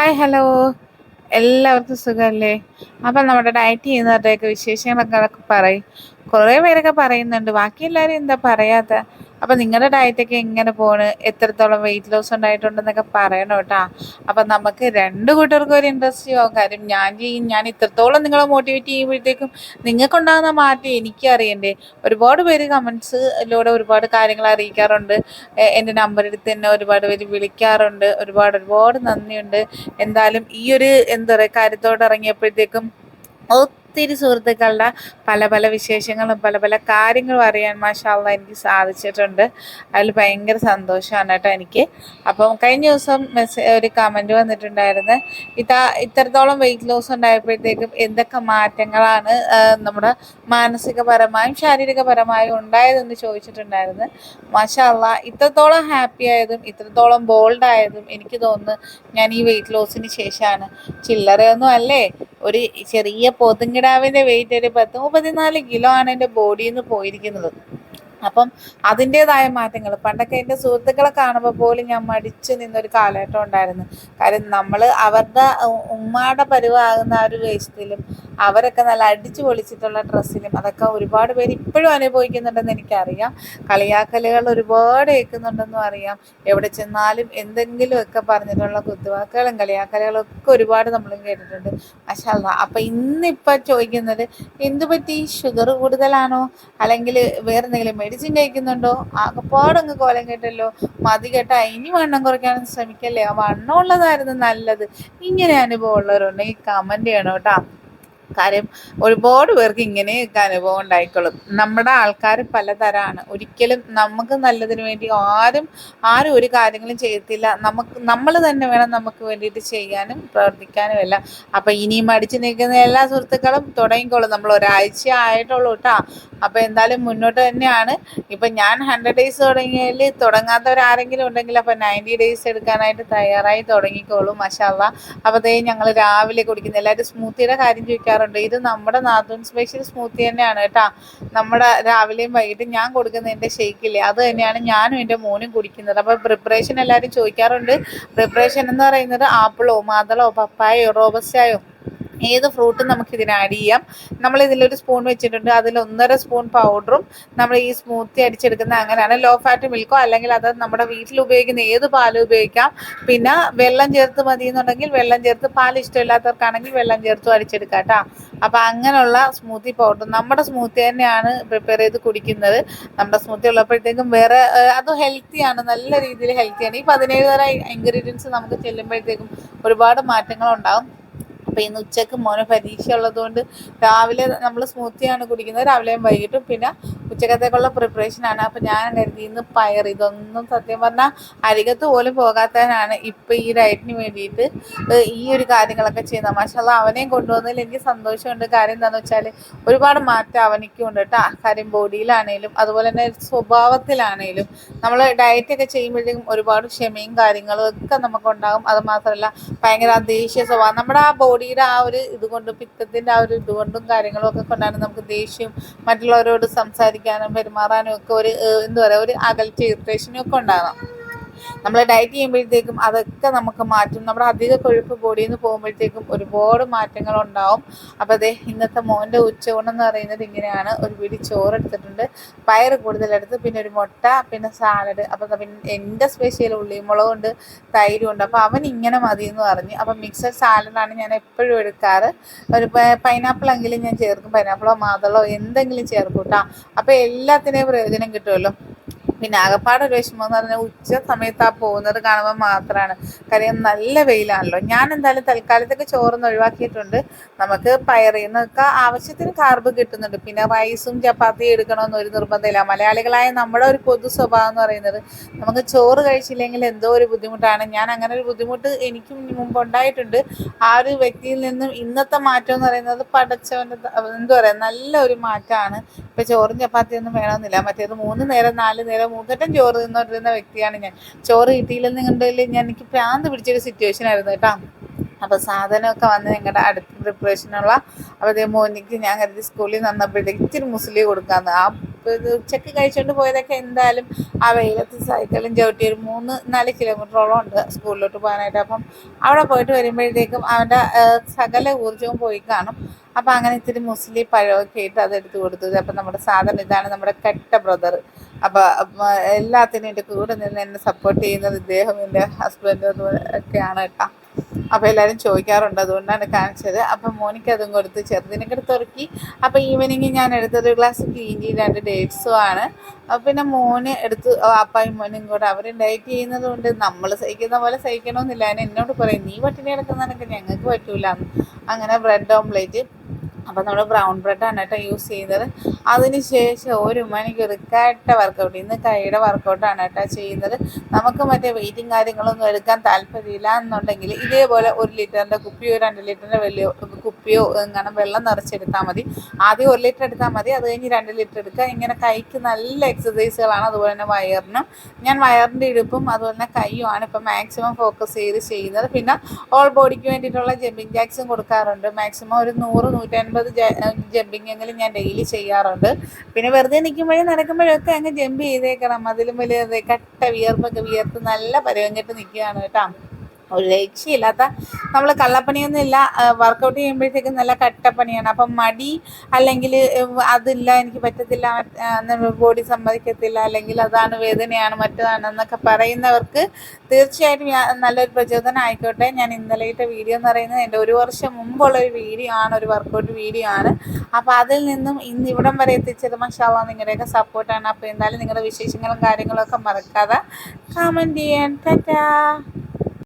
Hi hello എല്ലാവർക്കും സുഖമല്ലേ അപ്പം നമ്മുടെ ഡയറ്റ് ചെയ്യുന്നവരുടെയൊക്കെ വിശേഷങ്ങളൊക്കെ പറയും. കുറേ പേരൊക്കെ പറയുന്നുണ്ട്. ബാക്കി എല്ലാവരും എന്താ പറയാത്ത? അപ്പം നിങ്ങളുടെ ഡയറ്റൊക്കെ എങ്ങനെ പോണ്? എത്രത്തോളം വെയിറ്റ് ലോസ് ഉണ്ടായിട്ടുണ്ടെന്നൊക്കെ പറയണം കേട്ടോ. അപ്പം നമുക്ക് രണ്ട് കൂട്ടർക്കും ഒരു ഇൻട്രസ്റ്റ് ആവും. കാര്യം ഞാൻ ചെയ്യും ഞാൻ ഇത്രത്തോളം നിങ്ങളെ മോട്ടിവേറ്റ് ചെയ്യുമ്പോഴത്തേക്കും നിങ്ങൾക്കുണ്ടാകുന്ന മാറ്റം എനിക്ക് അറിയണ്ടേ ഒരുപാട് പേര് കമൻസിലൂടെ ഒരുപാട് കാര്യങ്ങൾ അറിയിക്കാറുണ്ട്. എന്റെ നമ്പർ എടുത്ത് ഒരുപാട് പേര് വിളിക്കാറുണ്ട്. ഒരുപാട് ഒരുപാട് നന്ദിയുണ്ട്. എന്തായാലും ഈ ഒരു എന്താ പറയുക കാര്യത്തോട് ഇറങ്ങിയപ്പോഴത്തേക്കും ഒത്തിരി സുഹൃത്തുക്കളുടെ പല പല വിശേഷങ്ങളും പല പല കാര്യങ്ങളും അറിയാൻ മാഷാള്ള എനിക്ക് സാധിച്ചിട്ടുണ്ട്. അതിൽ ഭയങ്കര സന്തോഷമാണ് കേട്ടോ എനിക്ക്. അപ്പം കഴിഞ്ഞ ദിവസം മെസ്സേജ് ഒരു കമന്റ് വന്നിട്ടുണ്ടായിരുന്നു. ഇതാ ഇത്രത്തോളം വെയിറ്റ് ലോസ് ഉണ്ടായപ്പോഴത്തേക്കും എന്തൊക്കെ മാറ്റങ്ങളാണ് നമ്മുടെ മാനസികപരമായും ശാരീരികപരമായും ഉണ്ടായതെന്ന് ചോദിച്ചിട്ടുണ്ടായിരുന്നു. മാഷാള്ള ഇത്രത്തോളം ഹാപ്പി ആയതും ഇത്രത്തോളം ബോൾഡ് ആയതും എനിക്ക് തോന്നുന്നു ഞാൻ ഈ വെയിറ്റ് ലോസിന് ശേഷമാണ് ചില്ലറയൊന്നും അല്ലേ? ഒരു ചെറിയ പോത്തുങ്കിടാവിന്റെ വെയിറ്റ് ഒരു പത്ത് മുപ്പത്തിനാല് കിലോ ആണ് എന്റെ ബോഡിയിൽ നിന്ന് പോയിരിക്കുന്നത്. അപ്പം അതിന്റെതായ മാറ്റങ്ങൾ പണ്ടൊക്കെ എന്റെ സുഹൃത്തുക്കളെ കാണുമ്പോൾ പോലും ഞാൻ മടിച്ചു നിന്നൊരു കാലഘട്ടം ഉണ്ടായിരുന്നു. കാര്യം നമ്മൾ അവരുടെ ഉമ്മാടെ പരുവാകുന്ന ആ ഒരു വേഷത്തിലും അവരൊക്കെ നല്ല അടിച്ചു പൊളിച്ചിട്ടുള്ള ഡ്രസ്സിലും അതൊക്കെ ഒരുപാട് പേര് ഇപ്പോഴും അനുഭവിക്കുന്നുണ്ടെന്ന് എനിക്കറിയാം. കളിയാക്കലുകൾ ഒരുപാട് കേൾക്കുന്നുണ്ടെന്നും അറിയാം. എവിടെ ചെന്നാലും എന്തെങ്കിലുമൊക്കെ പറഞ്ഞിട്ടുള്ള കുത്തുവാക്കുകളും കളിയാക്കലുകളും ഒക്കെ ഒരുപാട് നമ്മളും കേട്ടിട്ടുണ്ട്. മഷാല്ല അപ്പം ഇന്നിപ്പോൾ ചോദിക്കുന്നത് എന്തു പറ്റി? ഷുഗർ കൂടുതലാണോ? അല്ലെങ്കിൽ വേറെ എന്തെങ്കിലും മെഡിസിൻ കഴിക്കുന്നുണ്ടോ? ആകെപ്പാടങ്ങ് കോലം കേട്ടല്ലോ. മതി കേട്ടാ ഇനി വണ്ണം കുറയ്ക്കാനും ശ്രമിക്കല്ലേ? ആ വണ്ണം ഉള്ളതായിരുന്നു നല്ലത്. ഇങ്ങനെ അനുഭവം ഉള്ളവരുണ്ടെങ്കിൽ കമന്റ് ചെയ്യണം കേട്ടോ. കാര്യം ഒരുപാട് പേർക്ക് ഇങ്ങനെയൊക്കെ അനുഭവം ഉണ്ടായിക്കോളും. നമ്മുടെ ആൾക്കാർ പലതരമാണ് ഒരിക്കലും നമുക്ക് നല്ലതിന് വേണ്ടി ആരും ആരും ഒരു കാര്യങ്ങളും ചെയ്യത്തില്ല. നമുക്ക് നമ്മൾ തന്നെ വേണം നമുക്ക് വേണ്ടിയിട്ട് ചെയ്യാനും പ്രവർത്തിക്കാനും എല്ലാം അപ്പം ഇനിയും അടിച്ചു നിൽക്കുന്ന എല്ലാ സുഹൃത്തുക്കളും തുടങ്ങിക്കോളും. നമ്മൾ ഒരാഴ്ച ആയിട്ടുള്ളൂ കേട്ടോ അപ്പോൾ എന്തായാലും മുന്നോട്ട് തന്നെയാണ്. ഇപ്പം ഞാൻ ഹൺഡ്രഡ് ഡേയ്സ് തുടങ്ങിയതിൽ തുടങ്ങാത്തവരാരെങ്കിലും ഉണ്ടെങ്കിൽ അപ്പം നയന്റി ഡേയ്സ് എടുക്കാനായിട്ട് തയ്യാറായി തുടങ്ങിക്കോളും അപ്പോൾ അതേ ഞങ്ങൾ രാവിലെ കുടിക്കുന്ന എല്ലാവരും സ്മൂത്തിയുടെ കാര്യം ചോദിക്കാറ് ചെയ്യാറുണ്ട് ഇത് നമ്മുടെ നാത്തൂൻ സ്പെഷ്യൽ സ്മൂത്തി തന്നെയാണ് കേട്ടോ. നമ്മുടെ രാവിലെയും വൈകിട്ടും ഞാൻ കൊടുക്കുന്ന എന്റെ ഷെയ്ക്കില്ലേ അത് തന്നെയാണ് ഞാനും എന്റെ മോനും കുടിക്കുന്നത്. അപ്പോൾ പ്രിപ്പറേഷൻ എല്ലാവരും ചോദിക്കാറുണ്ട്. പ്രിപ്പറേഷൻ എന്ന് പറയുന്നത് ആപ്പിളോ മാതളോ പപ്പായയോ റോബസ്റ്റായോ? ഏത് ഫ്രൂട്ടും നമുക്ക് ഇതിന് ആഡ് ചെയ്യാം. നമ്മൾ ഇതിലൊരു സ്പൂൺ വെച്ചിട്ടുണ്ട്. അതിൽ ഒന്നര സ്പൂൺ പൗഡറും നമ്മൾ ഈ സ്മൂത്തി അടിച്ചെടുക്കുന്ന അങ്ങനെയാണ്. ലോ ഫാറ്റ് മിൽക്കോ അല്ലെങ്കിൽ അത് നമ്മുടെ വീട്ടിൽ ഉപയോഗിക്കുന്ന ഏത് പാലും ഉപയോഗിക്കാം. പിന്നെ വെള്ളം ചേർത്ത് മതി എന്നുണ്ടെങ്കിൽ വെള്ളം ചേർത്ത് പാൽ ഇഷ്ടമില്ലാത്തവർക്കാണെങ്കിൽ വെള്ളം ചേർത്തും അടിച്ചെടുക്കാം കേട്ടോ അപ്പോൾ അങ്ങനെയുള്ള സ്മൂത്തി പൗഡർ നമ്മുടെ സ്മൂത്തി തന്നെയാണ് പ്രിപ്പയർ ചെയ്ത് കുടിക്കുന്നത്. നമ്മുടെ സ്മൂത്തി ഉള്ളപ്പോഴത്തേക്കും വേറെ അത് ഹെൽത്തിയാണ് നല്ല രീതിയിൽ ഹെൽത്തിയാണ് ഈ പതിനേഴ് തരം ഇൻഗ്രീഡിയൻസ് നമുക്ക് ചെല്ലുമ്പോഴത്തേക്കും ഒരുപാട് മാറ്റങ്ങൾ ഉണ്ടാകും അപ്പോൾ ഇന്ന് ഉച്ചയ്ക്ക് മോന് പരീക്ഷ ഉള്ളതുകൊണ്ട് രാവിലെ നമ്മൾ സ്മൂത്തിയാണ് കുടിക്കുന്നത്. രാവിലെയും വൈകിട്ടും പിന്നെ ഉച്ചക്കത്തേക്കുള്ള പ്രിപ്പറേഷനാണ് അപ്പോൾ ഞാൻ കരുതി ഇന്ന് പയർ ഇതൊന്നും സത്യം പറഞ്ഞാൽ അരികത്ത് പോലും പോകാത്തതിനാണ് ഇപ്പോൾ ഈ ഡയറ്റിന് വേണ്ടിയിട്ട് ഈ ഒരു കാര്യങ്ങളൊക്കെ ചെയ്യുന്നത്. മാഷാല്ല അവനെയും കൊണ്ടുവന്നതിൽ എനിക്ക് സന്തോഷമുണ്ട്. കാര്യം എന്താണെന്ന് വെച്ചാൽ ഒരുപാട് മാറ്റം അവനിക്കും ഉണ്ട് കേട്ടോ കാര്യം ബോഡിയിലാണേലും അതുപോലെ തന്നെ സ്വഭാവത്തിലാണേലും നമ്മൾ ഡയറ്റൊക്കെ ചെയ്യുമ്പോഴത്തേക്കും ഒരുപാട് ക്ഷമയും കാര്യങ്ങളും ഒക്കെ നമുക്കുണ്ടാകും. അത് മാത്രമല്ല ഭയങ്കര ദേഷ്യ സ്വഭാവം. നമ്മുടെ ആ ബോഡി ബോഡിയുടെ ആ ഒരു ഇതുകൊണ്ട് പിത്തത്തിന്റെ ആ ഒരു ഇതുകൊണ്ടും കാര്യങ്ങളും ഒക്കെ കൊണ്ടാണ് നമുക്ക് ദേഷ്യം മറ്റുള്ളവരോട് സംസാരിക്കാനും പെരുമാറാനും ഒക്കെ ഒരു എന്താ പറയുക ഒരു അകൽച്ച ഇറിറ്റേഷനും ഒക്കെ ഉണ്ടാകാം നമ്മൾ ഡയറ്റ് ചെയ്യുമ്പോഴത്തേക്കും അതൊക്കെ നമുക്ക് മാറ്റും. നമ്മുടെ അധിക കൊഴുപ്പ് ബോഡിയിൽ നിന്ന് പോകുമ്പോഴത്തേക്കും ഒരുപാട് മാറ്റങ്ങൾ ഉണ്ടാവും. അപ്പോൾ അതെ ഇന്നത്തെ മോന്റെ എന്ന് പറയുന്നത് ഇങ്ങനെയാണ്. ഒരു പിടി ചോറ് എടുത്തിട്ടുണ്ട്. പയർ കൂടുതലെടുത്ത് പിന്നെ ഒരു മുട്ട പിന്നെ സാലഡ് അപ്പോൾ പിന്നെ എന്റെ സ്പെഷ്യൽ ഉള്ളിമുളകുണ്ട് തൈരുണ്ട് അപ്പോൾ അവൻ ഇങ്ങനെ മതി എന്ന് പറഞ്ഞു. അപ്പം മിക്സഡ് സാലഡാണ് ഞാൻ എപ്പോഴും എടുക്കാറ്. ഒരു പൈനാപ്പിൾ എങ്കിലും ഞാൻ ചേർക്കും. പൈനാപ്പിളോ മാതളോ എന്തെങ്കിലും ചേർക്കും കേട്ടോ അപ്പോൾ എല്ലാത്തിനെയും പ്രയോജനം കിട്ടുമല്ലോ. പിന്നെ ആകപ്പാട് ഒരു വിഷമം എന്ന് പറഞ്ഞാൽ ഉച്ച സമയത്ത് ആ പോകുന്നത് കാണുമ്പോൾ മാത്രമാണ് കാര്യം നല്ല വെയിലാണല്ലോ. ഞാൻ എന്തായാലും തൽക്കാലത്തൊക്കെ ചോറൊന്ന് ഒഴിവാക്കിയിട്ടുണ്ട്. നമുക്ക് പയറിൽ നിന്നൊക്കെ ആവശ്യത്തിന് കാർബ് കിട്ടുന്നുണ്ട്. പിന്നെ റൈസും ചപ്പാത്തി എടുക്കണമെന്ന് ഒരു നിർബന്ധമില്ല. മലയാളികളായ നമ്മുടെ ഒരു പൊതു സ്വഭാവം എന്ന് പറയുന്നത് നമുക്ക് ചോറ് കഴിച്ചില്ലെങ്കിൽ എന്തോ ഒരു ബുദ്ധിമുട്ടാണ്. ഞാൻ അങ്ങനെ ഒരു ബുദ്ധിമുട്ട് എനിക്കും മുമ്പ് ഉണ്ടായിട്ടുണ്ട്. ആ ഒരു വ്യക്തിയിൽ നിന്നും ഇന്നത്തെ മാറ്റം എന്ന് പറയുന്നത് പടച്ചവന്റെ എന്താ പറയുക നല്ല ഒരു മാറ്റമാണ്. ഇപ്പം ചോറും ചപ്പാത്തിയൊന്നും വേണമെന്നില്ല. മറ്റേത് മൂന്ന് നേരം നാല് നേരം മൂന്നറ്റം ചോറ് തിന്നോണ്ടിരുന്ന വ്യക്തിയാണ് ഞാൻ. ചോറ് കിട്ടിയില്ലെന്ന് കണ്ടതിൽ ഞാൻ എനിക്ക് പ്രാന്ത് പിടിച്ചൊരു സിറ്റുവേഷൻ ആയിരുന്നു കേട്ടോ. അപ്പോൾ സാധനമൊക്കെ വന്ന് ഞങ്ങളുടെ അടുത്ത പ്രിപ്പറേഷനുള്ള അപ്പോൾ അതേ മോനിക്ക് ഞാൻ കരുതി സ്കൂളിൽ നിന്നപ്പോഴത്തേക്ക് ഇച്ചിരി മുസ്ലിം കൊടുക്കാമെന്ന് ആ ഇത് കഴിച്ചുകൊണ്ട് പോയതൊക്കെ എന്തായാലും ആ വെയിലത്ത് സൈക്കിളും ചവിട്ടി ഒരു മൂന്ന് നാല് കിലോമീറ്ററോളം ഉണ്ട് സ്കൂളിലോട്ട് പോകാനായിട്ട്. അപ്പം അവിടെ പോയിട്ട് വരുമ്പോഴത്തേക്കും അവന്റെ സകല ഊർജവും പോയി കാണും. അപ്പം അങ്ങനെ ഇത്തിരി മുസ്ലിം പഴമൊക്കെ ഇട്ട് അതെടുത്ത് കൊടുത്തത് അപ്പം നമ്മുടെ സാധനം ഇതാണ് നമ്മുടെ കെട്ട ബ്രദർ. അപ്പം എല്ലാത്തിനും എന്റെ കൂടെ നിന്ന് എന്നെ സപ്പോർട്ട് ചെയ്യുന്നത് ഇദ്ദേഹം എന്റെ ഹസ്ബൻഡും ഒക്കെയാണ് കേട്ടോ. അപ്പോൾ എല്ലാവരും ചോദിക്കാറുണ്ട് അതുകൊണ്ടാണ് കാണിച്ചത്. അപ്പം മോനിക്ക് അതും കൊടുത്ത് ചെറുതിനൊക്കെ എടുത്ത് ഉറക്കി അപ്പോൾ ഈവനിങ് ഞാൻ എടുത്തൊരു ഗ്ലാസ് ക്ലീൻ ചെയ്ത് രണ്ട് ഡേറ്റ്സും ആണ്. അപ്പോൾ പിന്നെ മോന് എടുത്ത് അപ്പായും മോനും കൂടെ അവർ ഡയറ്റ് ചെയ്യുന്നത് കൊണ്ട് നമ്മൾ സഹിക്കുന്ന പോലെ സഹിക്കണമെന്നില്ല. അതിന് എന്നോട് പറയും നീ പട്ടിണി കിടക്കുന്നതൊക്കെ ഞങ്ങൾക്ക് പറ്റൂല. അങ്ങനെ ബ്രെഡ് ഓംപ്ലേറ്റ് അപ്പോൾ നമ്മൾ ബ്രൗൺ ബ്രെഡാണ് കേട്ടോ യൂസ് ചെയ്യുന്നത്. അതിന് ശേഷം ഒരു മണിക്കൂർ കട്ട വർക്കൗട്ട് ഇന്ന് കൈയുടെ വർക്കൗട്ടാണ് കേട്ടോ ചെയ്യുന്നത്. നമുക്ക് മറ്റേ വെയിറ്റും കാര്യങ്ങളൊന്നും എടുക്കാൻ താല്പര്യമില്ല എന്നുണ്ടെങ്കിൽ ഇതേപോലെ ഒരു ലിറ്ററിന്റെ കുപ്പിയോ രണ്ട് ലിറ്ററിന്റെ വലിയ കുപ്പിയോ ഇങ്ങനെ വെള്ളം നിറച്ചെടുത്താൽ മതി. ആദ്യം ഒരു ലിറ്റർ എടുത്താൽ മതി. അത് കഴിഞ്ഞ് രണ്ട് ലിറ്റർ എടുക്കുക. ഇങ്ങനെ കൈക്ക് നല്ല എക്സസൈസുകളാണ് അതുപോലെ തന്നെ വയറിനും. ഞാൻ വയറിന്റെ ഇടുപ്പും അതുപോലെ തന്നെ കൈയുമാണ് ഇപ്പം മാക്സിമം ഫോക്കസ് ചെയ്ത് ചെയ്യുന്നത്. പിന്നെ ഓൾ ബോഡിക്ക് വേണ്ടിയിട്ടുള്ള ജമ്പിങ് ജാക്സും കൊടുക്കാറുണ്ട്. മാക്സിമം ഒരു നൂറ് നൂറ്റൻപത് ജമ്പിങ് എങ്കിലും ഞാൻ ഡെയിലി ചെയ്യാറുണ്ട്. പിന്നെ വെറുതെ നിൽക്കുമ്പോഴും നടക്കുമ്പോഴൊക്കെ അങ്ങ് ജമ്പ് ചെയ്തേക്കണം. അതിലും വലിയ കട്ട വിയർപ്പൊക്കെ വിയർത്ത് നല്ല പരുവം നിൽക്കുകയാണ് കേട്ടോ. ഒരു രക്ഷയില്ലാത്ത നമ്മൾ കള്ളപ്പണിയൊന്നും ഇല്ല വർക്കൗട്ട് ചെയ്യുമ്പോഴത്തേക്കും നല്ല കട്ടപ്പണിയാണ്. അപ്പം മടി അല്ലെങ്കിൽ അതില്ല എനിക്ക് പറ്റത്തില്ല ബോഡി സമ്മതിക്കത്തില്ല അല്ലെങ്കിൽ അതാണ് വേദനയാണ് മറ്റതാണ് എന്നൊക്കെ പറയുന്നവർക്ക് തീർച്ചയായിട്ടും നല്ലൊരു പ്രചോദനം ആയിക്കോട്ടെ. ഞാൻ ഇന്നലെയിട്ട വീഡിയോ എന്ന് പറയുന്നത് എന്റെ ഒരു വർഷം മുമ്പുള്ള ഒരു വീഡിയോ ആണ് ഒരു വർക്കൗട്ട് വീഡിയോ ആണ്. അപ്പോൾ അതിൽ നിന്നും ഇന്ന് ഇവിടം വരെ എത്തിച്ചത് മഷാവ നിങ്ങളുടെയൊക്കെ സപ്പോർട്ടാണ് അപ്പോൾ എന്തായാലും നിങ്ങളുടെ വിശേഷങ്ങളും കാര്യങ്ങളും ഒക്കെ മറക്കാതെ കമന്റ് ചെയ്യാൻ. ടാറ്റാ.